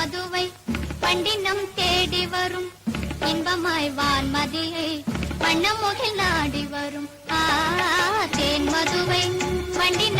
மதுவை பண்டினம் தேடி வரும். இன்பமாய் வான்மதியை வண்ணமுகில் நாடி வரும். ஆ தேன் மதுவை பண்டினம்